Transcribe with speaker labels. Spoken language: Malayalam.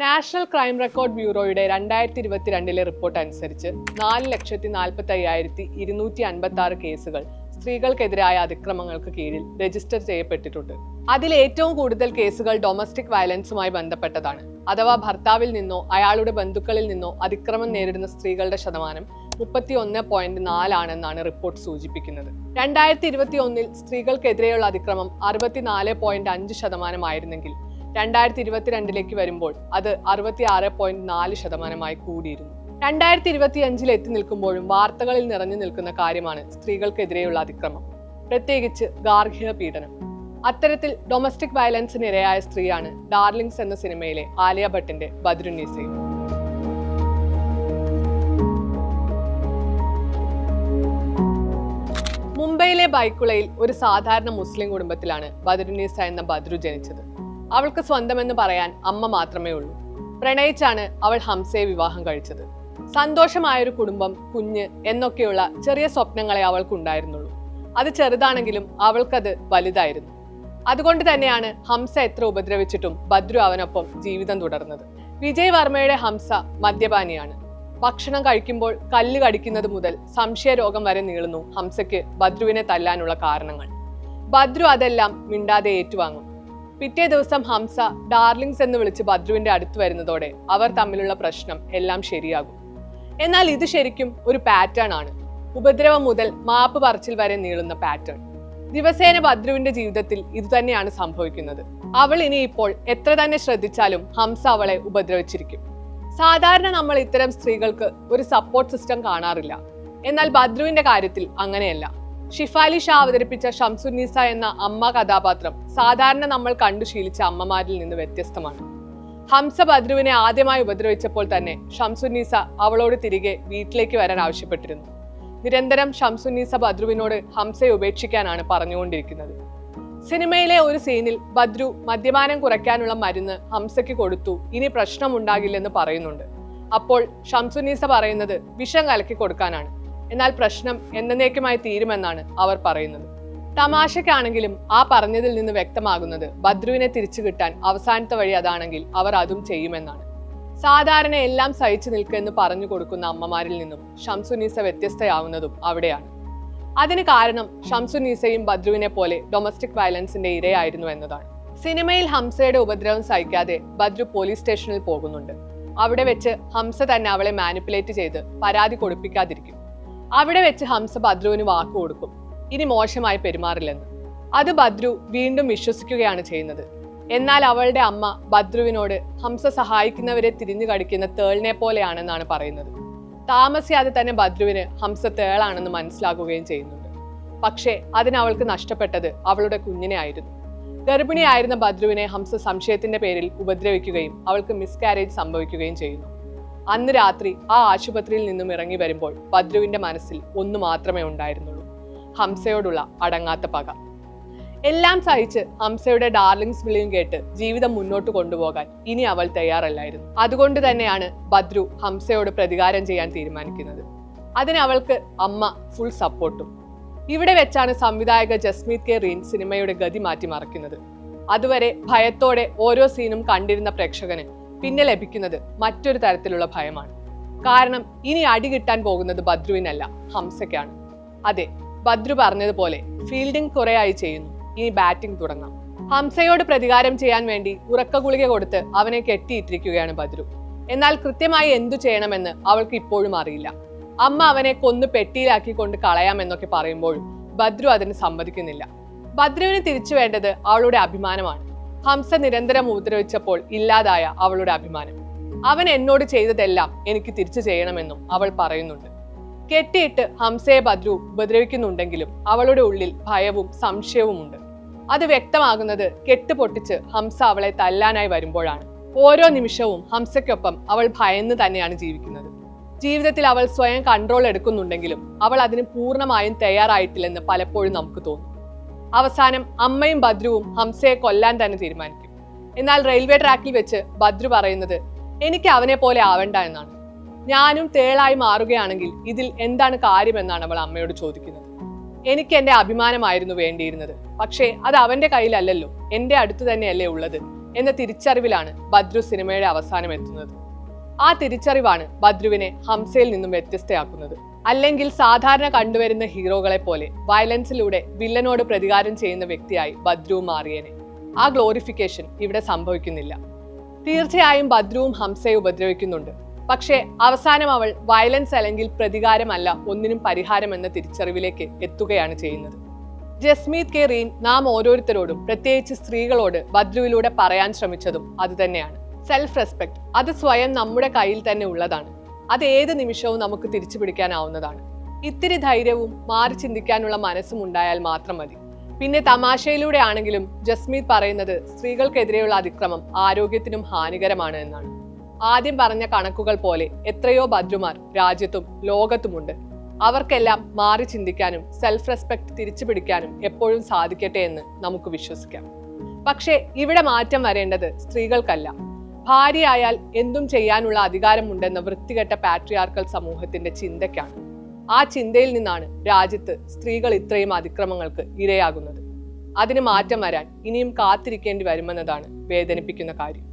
Speaker 1: നാഷണൽ ക്രൈം റെക്കോർഡ് ബ്യൂറോയുടെ രണ്ടായിരത്തി ഇരുപത്തിരണ്ടിലെ റിപ്പോർട്ട് അനുസരിച്ച് നാല് ലക്ഷത്തി നാൽപ്പത്തി അയ്യായിരത്തി ഇരുന്നൂറ്റി അൻപത്തി ആറ് കേസുകൾ സ്ത്രീകൾക്കെതിരായ അതിക്രമങ്ങൾക്ക് കീഴിൽ രജിസ്റ്റർ ചെയ്യപ്പെട്ടിട്ടുണ്ട്. അതിൽ ഏറ്റവും കൂടുതൽ കേസുകൾ ഡൊമസ്റ്റിക് വയലൻസുമായി ബന്ധപ്പെട്ടതാണ്. അഥവാ ഭർത്താവിൽ നിന്നോ അയാളുടെ ബന്ധുക്കളിൽ നിന്നോ അതിക്രമം നേരിടുന്ന സ്ത്രീകളുടെ ശതമാനം മുപ്പത്തി ഒന്ന് പോയിന്റ് നാലാണെന്നാണ് റിപ്പോർട്ട് സൂചിപ്പിക്കുന്നത്. രണ്ടായിരത്തി ഇരുപത്തി ഒന്നിൽ സ്ത്രീകൾക്കെതിരെയുള്ള അതിക്രമം അറുപത്തിനാല് പോയിന്റ് അഞ്ച് ശതമാനമായിരുന്നെങ്കിൽ രണ്ടായിരത്തി ഇരുപത്തിരണ്ടിലേക്ക് വരുമ്പോൾ അത് അറുപത്തി ആറ് പോയിന്റ് നാല് ശതമാനമായി കൂടിയിരുന്നു. രണ്ടായിരത്തി ഇരുപത്തി അഞ്ചിൽ എത്തി നിൽക്കുമ്പോഴും വാർത്തകളിൽ നിറഞ്ഞു നിൽക്കുന്ന കാര്യമാണ് സ്ത്രീകൾക്കെതിരെയുള്ള അതിക്രമം. പ്രത്യേകിച്ച് ഗാർഹിക പീഡനം. അത്തരത്തിൽ ഡൊമസ്റ്റിക് വയലൻസിന് ഇരയായ സ്ത്രീയാണ് ഡാർലിംഗ്സ് എന്ന സിനിമയിലെ ആലിയ ഭട്ടിന്റെ ബദ്രുന്നീസയും മുംബൈയിലെ ബൈക്കുളയിൽ ഒരു സാധാരണ മുസ്ലിം കുടുംബത്തിലാണ് ബദ്രുന്നീസ എന്ന ബദ്രു ജനിച്ചത്. അവൾക്ക് സ്വന്തമെന്ന് പറയാൻ അമ്മ മാത്രമേ ഉള്ളൂ. പ്രണയിച്ചാണ് അവൾ ഹംസയെ വിവാഹം കഴിച്ചത്. സന്തോഷമായൊരു കുടുംബം കുഞ്ഞ് എന്നൊക്കെയുള്ള ചെറിയ സ്വപ്നങ്ങളെ അവൾക്കുണ്ടായിരുന്നുള്ളൂ. അത് ചെറുതാണെങ്കിലും അവൾക്കത് വലുതായിരുന്നു. അതുകൊണ്ട് തന്നെയാണ് ഹംസ എത്ര ഉപദ്രവിച്ചിട്ടും ഭദ്രു അവനൊപ്പം ജീവിതം തുടർന്നത്. വിജയ് വർമ്മയുടെ ഹംസ മദ്യപാനിയാണ്. ഭക്ഷണം കഴിക്കുമ്പോൾ കല്ല് കടിക്കുന്നത് മുതൽ സംശയരോഗം വരെ നീളുന്നു ഹംസയ്ക്ക് ഭദ്രുവിനെ തല്ലാനുള്ള കാരണങ്ങൾ. ഭദ്രു അതെല്ലാം മിണ്ടാതെ ഏറ്റുവാങ്ങും. പിറ്റേ ദിവസം ഹംസ ഡാർലിങ്സ് എന്ന് വിളിച്ച് ബദ്രുവിന്റെ അടുത്ത് വരുന്നതോടെ അവർ തമ്മിലുള്ള പ്രശ്നം എല്ലാം ശരിയാകും. എന്നാൽ ഇത് ശരിക്കും ഒരു പാറ്റേൺ ആണ്. ഉപദ്രവം മുതൽ മാപ്പ് പറച്ചിൽ വരെ നീളുന്ന പാറ്റേൺ ദിവസേന ബദ്രുവിന്റെ ജീവിതത്തിൽ ഇതുതന്നെയാണ് സംഭവിക്കുന്നത്. അവൾ ഇനി ഇപ്പോൾ എത്ര തന്നെ ശ്രദ്ധിച്ചാലും ഹംസ അവളെ ഉപദ്രവിച്ചിരിക്കും. സാധാരണ നമ്മൾ ഇത്തരം സ്ത്രീകൾക്ക് ഒരു സപ്പോർട്ട് സിസ്റ്റം കാണാറില്ല. എന്നാൽ ബദ്രുവിന്റെ കാര്യത്തിൽ അങ്ങനെയല്ല. ഷിഫാലി ഷാ അവതരിപ്പിച്ച ഷംസുന്നീസ എന്ന അമ്മ കഥാപാത്രം സാധാരണ നമ്മൾ കണ്ടു ശീലിച്ച അമ്മമാരിൽ നിന്ന് വ്യത്യസ്തമാണ്. ഹംസ ബദ്രുവിനെ ആദ്യമായി ഉപദ്രവിച്ചപ്പോൾ തന്നെ ഷംസുന്നീസ അവളോട് തിരികെ വീട്ടിലേക്ക് വരാൻ ആവശ്യപ്പെട്ടിരുന്നു. നിരന്തരം ഷംസുന്നീസ ബദ്രുവിനോട് ഹംസയെ ഉപേക്ഷിക്കാനാണ് പറഞ്ഞുകൊണ്ടിരിക്കുന്നത്. സിനിമയിലെ ഒരു സീനിൽ ബദ്രു മദ്യപാനം കുറയ്ക്കാനുള്ള മരുന്ന് ഹംസയ്ക്ക് കൊടുത്തു ഇനി പ്രശ്നമുണ്ടാകില്ലെന്ന് പറയുന്നുണ്ട്. അപ്പോൾ ഷംസുന്നീസ പറയുന്നത് വിഷം കലക്കി കൊടുക്കാനാണ്. എന്നാൽ പ്രശ്നം എന്നേക്കുമായി തീരുമെന്നാണ് അവർ പറയുന്നത്. തമാശക്കാണെങ്കിലും ആ പറഞ്ഞതിൽ നിന്ന് വ്യക്തമാകുന്നത് ബദ്രുവിനെ തിരിച്ചു കിട്ടാൻ അവസാനത്തെ വഴി അതാണെങ്കിൽ അവർ അതും ചെയ്യുമെന്നാണ്. സാധാരണ എല്ലാം സഹിച്ചു നിൽക്കുമെന്ന് പറഞ്ഞു കൊടുക്കുന്ന അമ്മമാരിൽ നിന്നും ഷംസുനീസ വ്യത്യസ്തയാവുന്നതും അവിടെയാണ്. അതിന് കാരണം ഷംസുനീസയും ബദ്രുവിനെ പോലെ ഡൊമസ്റ്റിക് വയലൻസിന്റെ ഇരയായിരുന്നു എന്നതാണ്. സിനിമയിൽ ഹംസയുടെ ഉപദ്രവം സഹിക്കാതെ ബദ്രു പോലീസ് സ്റ്റേഷനിൽ പോകുന്നുണ്ട്. അവിടെ വെച്ച് ഹംസ തന്നെ അവളെ മാനിപ്പുലേറ്റ് ചെയ്ത് പരാതി കൊടുപ്പിക്കാതിരിക്കും. അവിടെ വെച്ച് ഹംസ ഭദ്രുവിന് വാക്ക് കൊടുക്കും. ഇനി മോശമായി പെരുമാറില്ലെന്ന്. അത് ഭദ്രു വീണ്ടും വിശ്വസിക്കുകയാണ് ചെയ്യുന്നത്. എന്നാൽ അവളുടെ അമ്മ ഭദ്രുവിനോട് ഹംസ സഹായിക്കുന്നവരെ തിരിഞ്ഞു കടിക്കുന്ന തേളിനെ പോലെയാണെന്നാണ് പറയുന്നത്. താമസിയാതെ തന്നെ ഭദ്രുവിന് ഹംസ തേളാണെന്ന് മനസ്സിലാകുകയും ചെയ്യുന്നുണ്ട്. പക്ഷേ അതിനവൾക്ക് നഷ്ടപ്പെട്ടത് അവളുടെ കുഞ്ഞിനെ ആയിരുന്നു. ഗർഭിണിയായിരുന്ന ഭദ്രുവിനെ ഹംസ സംശയത്തിന്റെ പേരിൽ ഉപദ്രവിക്കുകയും അവൾക്ക് മിസ്കാരേജ് സംഭവിക്കുകയും ചെയ്യുന്നു. അന്ന് രാത്രി ആ ആശുപത്രിയിൽ നിന്നും ഇറങ്ങി വരുമ്പോൾ ബദ്രുവിന്റെ മനസ്സിൽ ഒന്നു മാത്രമേ ഉണ്ടായിരുന്നുള്ളൂ. ഹംസയോടുള്ള അടങ്ങാത്ത പക. എല്ലാം സഹിച്ച് ഹംസയുടെ ഡാർലിംഗ്സ് വിളിയും കേട്ട് ജീവിതം മുന്നോട്ട് കൊണ്ടുപോകാൻ ഇനി അവൾ തയ്യാറല്ലായിരുന്നു. അതുകൊണ്ട് തന്നെയാണ് ബദ്രു ഹംസയോട് പ്രതികാരം ചെയ്യാൻ തീരുമാനിക്കുന്നത്. അതിന് അവൾക്ക് അമ്മ ഫുൾ സപ്പോർട്ടും ഇവിടെ വെച്ചാണ് സംവിധായക ജസ്മീത് കെ റീൻ സിനിമയുടെ ഗതി മാറ്റി മറിക്കുന്നത് അതുവരെ ഭയത്തോടെ ഓരോ സീനും കണ്ടിരുന്ന പ്രേക്ഷകന് പിന്നെ ലഭിക്കുന്നത് മറ്റൊരു തരത്തിലുള്ള ഭയമാണ്. കാരണം ഇനി അടി കിട്ടാൻ പോകുന്നത് ബദ്രുവിനല്ല ഹംസയ്ക്കാണ്. അതെ ബദ്രു പറഞ്ഞതുപോലെ ഫീൽഡിംഗ് കുറെയായി ചെയ്യുന്നു. ഇനി ബാറ്റിംഗ് തുടങ്ങാം. ഹംസയോട് പ്രതികാരം ചെയ്യാൻ വേണ്ടി ഉറക്ക ഗുളിക കൊടുത്ത് അവനെ കെട്ടിയിട്ടിരിക്കുകയാണ് ബദ്രു. എന്നാൽ കൃത്യമായി എന്തു ചെയ്യണമെന്ന് അവൾക്ക് ഇപ്പോഴും അറിയില്ല. അമ്മ അവനെ കൊന്നു പെട്ടിയിലാക്കി കൊണ്ട് കളയാമെന്നൊക്കെ പറയുമ്പോഴും ബദ്രു അതിന് സമ്മതിക്കുന്നില്ല. ബദ്രുവിന് തിരിച്ചു വേണ്ടത് അവളുടെ അഭിമാനമാണ്. ഹംസ നിരന്തരം ഉപദ്രവിച്ചപ്പോൾ ഇല്ലാതായ അവളുടെ അഭിമാനം. അവൻ എന്നോട് ചെയ്തതെല്ലാം എനിക്ക് തിരിച്ചു ചെയ്യണമെന്നും അവൾ പറയുന്നുണ്ട്. കെട്ടിയിട്ട് ഹംസയെ ബദ്രു ഉപദ്രവിക്കുന്നുണ്ടെങ്കിലും അവളുടെ ഉള്ളിൽ ഭയവും സംശയവുമുണ്ട്. അത് വ്യക്തമാകുന്നത് കെട്ട് പൊട്ടിച്ച് ഹംസ അവളെ തല്ലാനായി വരുമ്പോഴാണ്. ഓരോ നിമിഷവും ഹംസയ്ക്കൊപ്പം അവൾ ഭയന്ന് തന്നെയാണ് ജീവിക്കുന്നത്. ജീവിതത്തിൽ അവൾ സ്വയം കൺട്രോൾ എടുക്കുന്നുണ്ടെങ്കിലും അവൾ അതിന് പൂർണമായും തയ്യാറായിട്ടില്ലെന്ന് പലപ്പോഴും നമുക്ക് തോന്നും. അവസാനം അമ്മയും ഭദ്രുവും ഹംസയെ കൊല്ലാൻ തന്നെ തീരുമാനിക്കും. എന്നാൽ റെയിൽവേ ട്രാക്കിൽ വെച്ച് ഭദ്രു പറയുന്നത് എനിക്ക് അവനെ പോലെ ആവണ്ട എന്നാണ്. ഞാനും തേളായി മാറുകയാണെങ്കിൽ ഇതിൽ എന്താണ് കാര്യമെന്നാണ് അവൾ അമ്മയോട് ചോദിക്കുന്നത്. എനിക്ക് എന്റെ അഭിമാനമായിരുന്നു വേണ്ടിയിരുന്നത്. പക്ഷേ അത് അവന്റെ കയ്യിലല്ലല്ലോ. എന്റെ അടുത്ത് തന്നെയല്ലേ ഉള്ളത് എന്ന തിരിച്ചറിവിലാണ് ബദ്രു സിനിമയുടെ അവസാനം എത്തുന്നത്. ആ തിരിച്ചറിവാണ് ബദ്രുവിനെ ഹംസയിൽ നിന്നും വ്യത്യസ്തയാക്കുന്നത്. അല്ലെങ്കിൽ സാധാരണ കണ്ടുവരുന്ന ഹീറോകളെ പോലെ വയലൻസിലൂടെ വില്ലനോട് പ്രതികാരം ചെയ്യുന്ന വ്യക്തിയായി ബദ്രു മാറിയേനെ. ആ ഗ്ലോറിഫിക്കേഷൻ ഇവിടെ സംഭവിക്കുന്നില്ല. തീർച്ചയായും ബദ്രുവും ഹംസയെ ഉപദ്രവിക്കുന്നുണ്ട്. പക്ഷേ അവസാനം അവൾ വയലൻസ് അല്ലെങ്കിൽ പ്രതികാരമല്ല ഒന്നിനും പരിഹാരം എന്ന തിരിച്ചറിവിലേക്ക് എത്തുകയാണ് ചെയ്യുന്നത്. ജസ്മീത് കെ. റീൻ നാം ഓരോരുത്തരോടും പ്രത്യേകിച്ച് സ്ത്രീകളോട് ബദ്രുവിലൂടെ പറയാൻ ശ്രമിച്ചതും അതുതന്നെയാണ് സെൽഫ് റെസ്പെക്ട് അത് സ്വയം നമ്മുടെ കയ്യിൽ തന്നെ ഉള്ളതാണ്. അത് ഏത് നിമിഷവും നമുക്ക് തിരിച്ചു പിടിക്കാനാവുന്നതാണ് ഇത്തിരി ധൈര്യവും മാറി ചിന്തിക്കാനുള്ള മനസ്സും ഉണ്ടായാൽ മാത്രം മതി. പിന്നെ തമാശയിലൂടെ ആണെങ്കിലും ജസ്മീത് പറയുന്നത് സ്ത്രീകൾക്കെതിരെയുള്ള അതിക്രമം ആരോഗ്യത്തിനും ഹാനികരമാണ് എന്നാണ്. ആദ്യം പറഞ്ഞ കണക്കുകൾ പോലെ എത്രയോ ഭദ്രുമാർ രാജ്യത്തും ലോകത്തുമുണ്ട്. അവർക്കെല്ലാം മാറി ചിന്തിക്കാനും സെൽഫ് റെസ്പെക്ട് തിരിച്ചു പിടിക്കാനും എപ്പോഴും സാധിക്കട്ടെ എന്ന് നമുക്ക് വിശ്വസിക്കാം. പക്ഷേ ഇവിടെ മാറ്റം വരേണ്ടത് സ്ത്രീകൾക്കല്ല. ഭാര്യയായാൽ എന്തും ചെയ്യാനുള്ള അധികാരമുണ്ടെന്ന വൃത്തികെട്ട പാട്രിയാർക്കൽ സമൂഹത്തിന്റെ ചിന്തയ്ക്കാണ്. ആ ചിന്തയിൽ നിന്നാണ് രാജ്യത്ത് സ്ത്രീകൾ ഇത്രയും അതിക്രമങ്ങൾക്ക് ഇരയാകുന്നത്. അതിന് മാറ്റം വരാൻ ഇനിയും കാത്തിരിക്കേണ്ടി വരുമെന്നതാണ് വേദനിപ്പിക്കുന്ന കാര്യം.